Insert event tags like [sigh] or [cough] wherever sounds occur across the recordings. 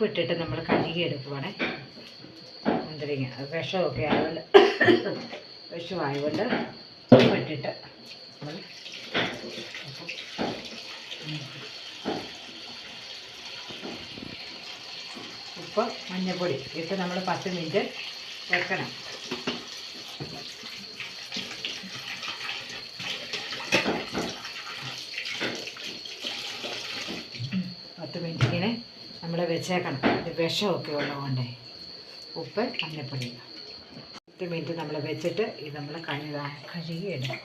ഉപ്പിട്ടിട്ട് നമ്മൾ കഴുകി എടുക്കുവാണേ. മുന്തിരിങ്ങ വിഷമൊക്കെ ആയതുകൊണ്ട് വിഷമായതുകൊണ്ട് ഉപ്പിട്ടിട്ട് നമ്മൾ ഉപ്പ് മഞ്ഞൾപ്പൊടി ഇട്ട് നമ്മൾ പത്ത് മിനിറ്റ് വെക്കണം പത്ത് മിനിറ്റ് ഇങ്ങനെ നമ്മൾ വെച്ചേക്കണം. ഇത് വിഷമൊക്കെ ഉള്ളതുകൊണ്ടേ ഉപ്പ് മഞ്ഞൾപ്പൊടി പത്ത് മിനിറ്റ് നമ്മൾ വെച്ചിട്ട് ഇത് നമ്മൾ കഴുകാൻ കഴുകിയിടും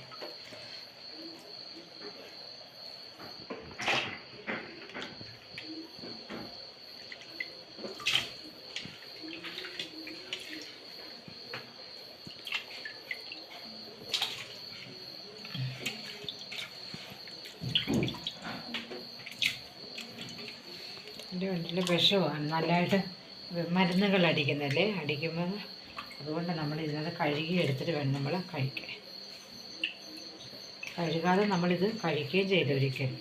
എന്റെ വീട്ടിൽ വിഷമാണ് നല്ലതായിട്ട് മരുന്നുകൾ അടിക്കുന്നല്ലേ അടിക്കുമ്പോൾ അതുകൊണ്ട് നമ്മൾ ഇതിനകത്ത് കഴുകി എടുത്തിട്ട് വേണം നമ്മൾ കഴിക്കാൻ. കഴുകാതെ നമ്മളിത് കഴിക്കുകയും ചെയ്തു ഒരിക്കലും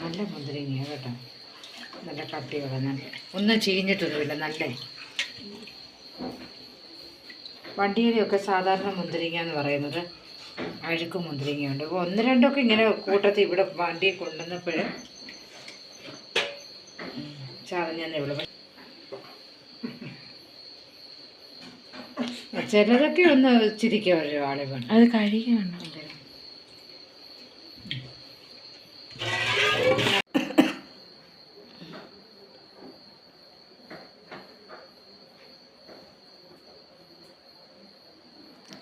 നല്ല മുന്തിരിങ്ങ കേട്ടോ. നല്ല കട്ടിയുള്ള നല്ല ഒന്നും ചീഞ്ഞിട്ടൊന്നുമില്ല നല്ല? വണ്ടിയിലൊക്കെ സാധാരണ മുന്തിരിങ്ങ എന്ന് പറയുന്നത് അഴുക്ക് മുന്തിരിങ്ങയുണ്ട്. അപ്പോൾ ഒന്ന് രണ്ടൊക്കെ ഇങ്ങനെ കൂട്ടത്തിൽ ഇവിടെ വണ്ടി കൊണ്ടുവന്നപ്പോൾ ചതഞ്ഞെന്നേ ഇവിടെ ചിലതൊക്കെ ഒന്ന് ചിരിക്കുക ഒരു ആളെ വേണം അത് കഴിക്കണം.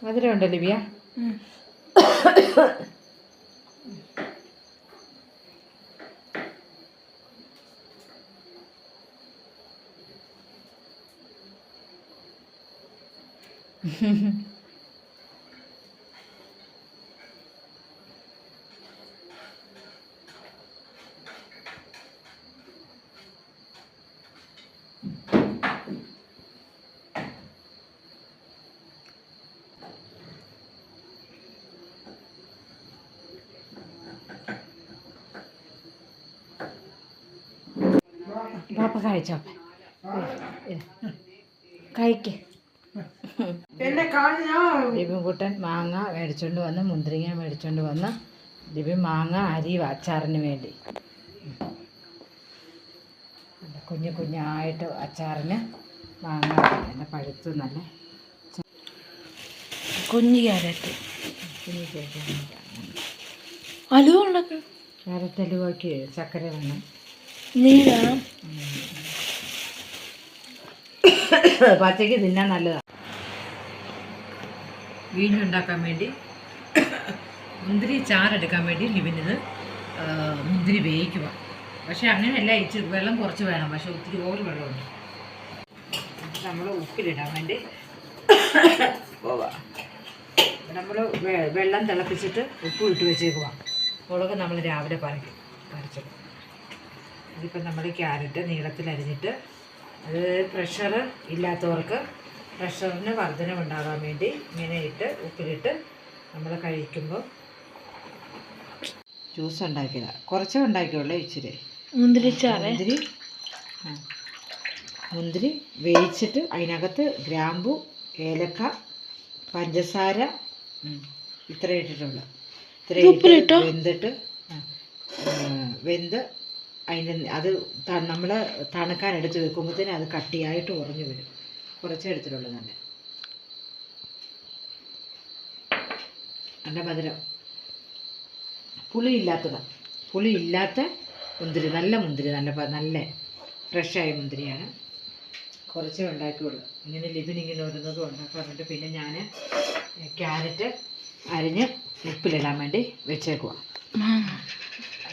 മധുരമുണ്ടോ ലിബിയ [laughs] പാപ്പ കഴിച്ചോ? കഴിക്ക്. ലിബിൻകുട്ടൻ മാങ്ങ മേടിച്ചോണ്ട് വന്ന് മുന്തിരിങ്ങ മേടിച്ചോണ്ട് വന്ന് ദിപിൻ മാങ്ങ അരി അച്ചാറിന് വേണ്ടി. കുഞ്ഞു കുഞ്ഞായിട്ട് അച്ചാറിന് മാങ്ങ നല്ല പഴുത്ത് നല്ല കുഞ്ഞു ക്യാരറ്റ്. കുഞ്ഞു ക്യാരറ്റ് അലുവ ഉണ്ടാക്കണം ക്യാരറ്റ് അലുവാക്കി ചക്കര വേണം. നീരാ പച്ചയ്ക്ക് തിന്നാൻ നല്ലതാണ് വീഞ്ഞുണ്ടാക്കാൻ വേണ്ടി മുന്തിരി ചാറെടുക്കാൻ വേണ്ടി ലിവിനിത് മുന്തിരി വേവിക്കുക. പക്ഷെ അങ്ങനെയല്ല ഇച്ചിരി വെള്ളം കുറച്ച് വേണം. പക്ഷെ ഒത്തിരി ഓവർ വെള്ളമുണ്ട്. നമ്മൾ ഉപ്പിലിടാൻ വേണ്ടി പോവാം. നമ്മൾ വെള്ളം തിളപ്പിച്ചിട്ട് ഉപ്പ് ഇട്ട് വെച്ചേക്കുക മുളക് നമ്മൾ രാവിലെ പറിക്കും പറിച്ചെടുക്കും ഇതിപ്പോൾ നമ്മൾ ക്യാരറ്റ് നീളത്തിൽ അരിഞ്ഞിട്ട് അത് പ്രഷർ ഇല്ലാത്തവർക്ക് പ്രഷറിന് വർധനമുണ്ടാകാൻ വേണ്ടി ഇങ്ങനെ ഇട്ട് ഉപ്പിലിട്ട് നമ്മൾ കഴിക്കുമ്പോൾ ജ്യൂസ് ഉണ്ടാക്കിയതാണ് കുറച്ചേ ഉണ്ടാക്കിയുള്ളൂ ഇച്ചിരി. മുന്തിരി മുന്തിരി ആ. മുന്തിരി വേവിച്ചിട്ട് അതിനകത്ത് ഗ്രാമ്പു ഏലക്ക പഞ്ചസാര ഇത്ര ഇട്ടിട്ടുള്ളു. ഇത്ര വെന്തിട്ട് വെന്ത് അതിന്റെ അത് നമ്മൾ തണുക്കാൻ എടുത്ത് വെക്കുമ്പോഴത്തേനും അത് കട്ടിയായിട്ട് ഉറഞ്ഞു വരും. കുറച്ച് എടുത്തിട്ടുള്ളത് നല്ല. നല്ല മധുരം. പുളി പുളിയില്ലാത്ത പുളി ഇല്ലാത്ത മുന്തിരി നല്ല മുന്തിരി നല്ല നല്ല ഫ്രഷായ മുന്തിരിയാണ്. കുറച്ചേ ഉണ്ടാക്കിയുള്ളൂ. ഇങ്ങനെ ലിബിൻ ഇങ്ങനെ ഓരോന്നതും ഉണ്ടാക്കാറുണ്ട്. പിന്നെ ഞാൻ ക്യാരറ്റ് അരിഞ്ഞ് ഉപ്പിലിടാൻ വേണ്ടി വെച്ചേക്കുക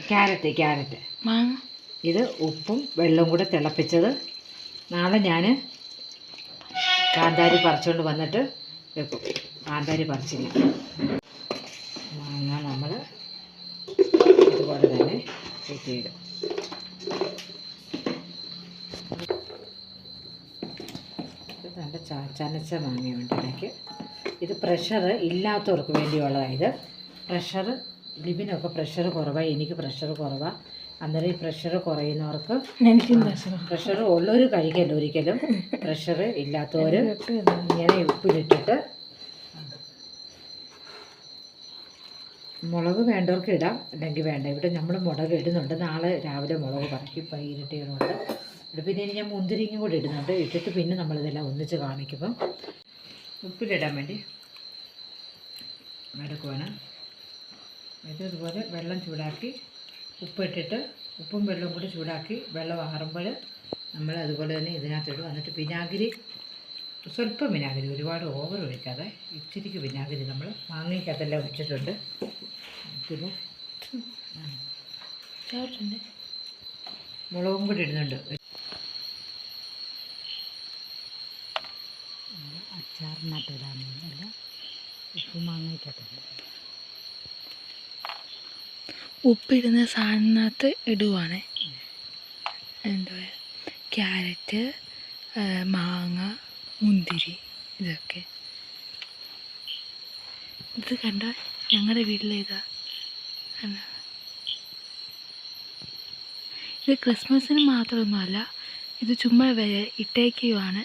ക്യാരറ്റ് ക്യാരറ്റ്. മാങ്ങ. ഇത് ഉപ്പും വെള്ളവും കൂടെ തിളപ്പിച്ചത്. നാളെ ഞാൻ കാന്താരി പറിച്ചുകൊണ്ട് വന്നിട്ട് വെക്കും. കാന്താരി പറിച്ചില്ല. മാങ്ങ നമ്മൾ ഇതുപോലെ തന്നെ കുത്തിയിടും നല്ല ചനച്ച മാങ്ങയുണ്ട് ഇടയ്ക്ക്. ഇത് പ്രഷർ ഇല്ലാത്തവർക്ക് വേണ്ടിയുള്ളതാണ് ഇത്. പ്രഷർ ലിബിനൊക്കെ പ്രഷർ കുറവാണ് എനിക്ക് പ്രഷർ കുറവാണ് അന്നേരം ഈ പ്രഷർ കുറയുന്നവർക്ക് എനിക്കും പ്രഷർ ഉള്ളവർ കഴിക്കല്ല ഒരിക്കലും. പ്രഷർ ഇല്ലാത്തവർ ഇങ്ങനെ ഉപ്പിലിട്ടിട്ട് മുളക് വേണ്ടവർക്ക് ഇടാം. അല്ലെങ്കിൽ വേണ്ട. ഇവിടെ നമ്മൾ മുളക് ഇടുന്നുണ്ട്. നാളെ രാവിലെ മുളക് പറക്കി ഇവിടെ പിന്നെ ഇനി ഞാൻ മുന്തിരിങ്ങയും കൂടി ഇടുന്നുണ്ട്. ഇട്ടിട്ട് പിന്നെ നമ്മളിതെല്ലാം ഒന്നിച്ച് കാണിക്കുമ്പം ഉപ്പിലിടാൻ വേണ്ടി എടുക്കുവാണ് ഇത് ഇതുപോലെ വെള്ളം ചൂടാക്കി ഉപ്പിട്ടിട്ട് ഉപ്പും വെള്ളവും കൂടി ചൂടാക്കി വെള്ളം ആറുമ്പോൾ നമ്മൾ അതുപോലെ തന്നെ ഇതിനകത്തിടും എന്നിട്ട് വിനാഗിരി സ്വല്പം വിനാഗിരി ഒരുപാട് ഓവർ ഒഴിക്കാതെ ഇച്ചിരിക്ക് വിനാഗിരി നമ്മൾ മാങ്ങയ്ക്കകത്തെല്ലാം വെച്ചിട്ടുണ്ട്. പിന്നെ മുളകും കൂടി ഇടുന്നുണ്ട്. അച്ചാറിനകത്ത് ഇടാൻ ഉപ്പ് മാങ്ങയ്ക്കകത്ത് ഉപ്പിടുന്ന സാധനത്തിനകത്ത് ഇടുവാണ്. എന്താ ക്യാരറ്റ് മാങ്ങ മുന്തിരി ഇതൊക്കെ. ഇത് കണ്ട? ഞങ്ങളുടെ വീട്ടിലെ ഇതാ? ഇത് ക്രിസ്മസിന് മാത്രമൊന്നുമല്ല ഇത് ചുമ്മാ ഇട്ടേക്കുവാണ്.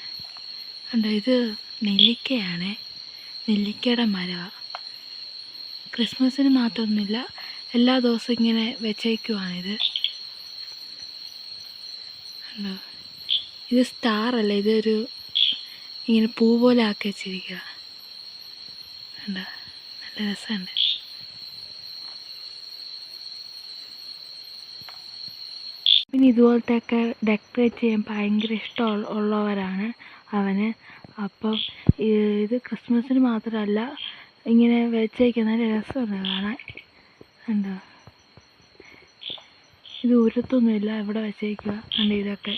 കണ്ടോ? ഇത് നെല്ലിക്കയാണ്. നെല്ലിക്കയുടെ മരമാണ് ക്രിസ്മസിന് മാത്രമൊന്നുമില്ല എല്ലാ ദിവസവും ഇങ്ങനെ വെച്ചേക്കുവാണിത്. കണ്ടോ? ഇത് സ്റ്റാർ അല്ല? ഇതൊരു ഇങ്ങനെ പൂ പോലെ ആക്കി വെച്ചിരിക്കുക കണ്ടോ? നല്ല രസമുണ്ട്. പിന്നെ ഇതുപോലത്തെയൊക്കെ ഡെക്കറേറ്റ് ചെയ്യാൻ ഭയങ്കര ഇഷ്ടം ഉള്ളവരാണ് അവന്. അപ്പം ഇത് ക്രിസ്മസിന് മാത്രമല്ല ഇങ്ങനെ വെച്ചേക്കുന്ന നല്ല രസമുണ്ട് കാണാൻ. കണ്ടോ ഇത് ഉരത്തൊന്നുമില്ല ഇവിടെ വെച്ചേക്കുക കണ്ട ഇതൊക്കെ.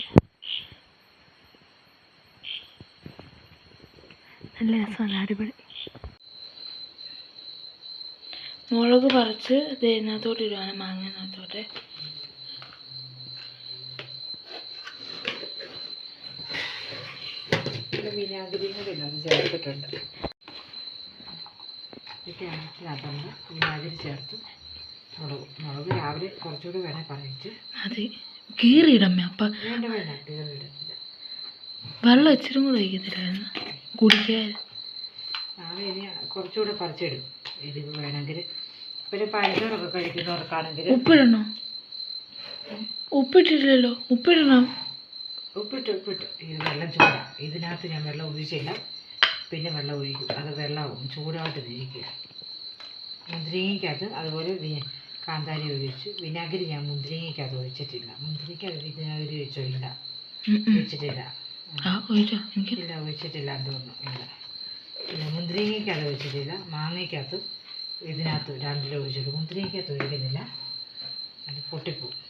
നല്ല രസമാണ് അടിപൊളി. മുളക് പറിച്ച് ദേ ഇതിനകത്തോട്ട് ഇടുവാണ് മാങ്ങനകത്തോട്ട്. വിനാഗിരിയും ചേർത്തിട്ടുണ്ട്. വിനാഗിരി ചേർത്ത്. മുളക് മുളക് രാവിലെ കുറച്ചുകൂടി വേണേ പറയിച്ച് അതെ. കീറിയിടമ്മ അപ്പം വേണ്ട വേണ്ട വെള്ളം ഇച്ചിരി കൂടെ ഒഴിക്കത്തില്ലായിരുന്നു? കുടിക്കാൻ. നാളെ ഇനി കുറച്ചുകൂടെ പറിച്ചിടും. ഇത് വേണമെങ്കിൽ പിന്നെ പഴച്ചോറൊക്കെ കഴിക്കുന്നവർക്കാണെങ്കിൽ. ഉപ്പിടണോ? ഉപ്പിട്ടില്ലല്ലോ ഉപ്പിടണം. ഉപ്പിട്ട് ഉപ്പിട്ട്. ഇത് വെള്ളം ചൂടാ. ഇതിനകത്ത് ഞാൻ വെള്ളം ഒഴിച്ചില്ല. പിന്നെ വെള്ളം ഒഴിക്കും. അത് വെള്ളമാവും. ചൂടായിട്ട് ഇരിക്കുക മുന്തിരിങ്ങയ്ക്കകത്ത് അതുപോലെ കാന്താരി ഒഴിച്ചു വിനാഗിരി ഞാൻ മുന്തിരിങ്ങയ്ക്കകത്ത് ഒഴിച്ചിട്ടില്ല. മുന്തിരിക്കകത്ത് വിനാഗിരി ഒഴിച്ചില്ല. ഒഴിച്ചിട്ടില്ല. ഇല്ല ഒഴിച്ചിട്ടില്ല എന്ന് തോന്നുന്നു. ഇല്ല. പിന്നെ മുന്തിരിങ്ങയ്ക്കകത്ത് ഒഴിച്ചിട്ടില്ല. മാങ്ങയ്ക്കകത്ത് ഇതിനകത്ത് രണ്ടിലും ഒഴിച്ചിട്ട് മുന്തിരിങ്ങയ്ക്കകത്ത് ഒഴിക്കുന്നില്ല. അത് പൊട്ടിപ്പോവും.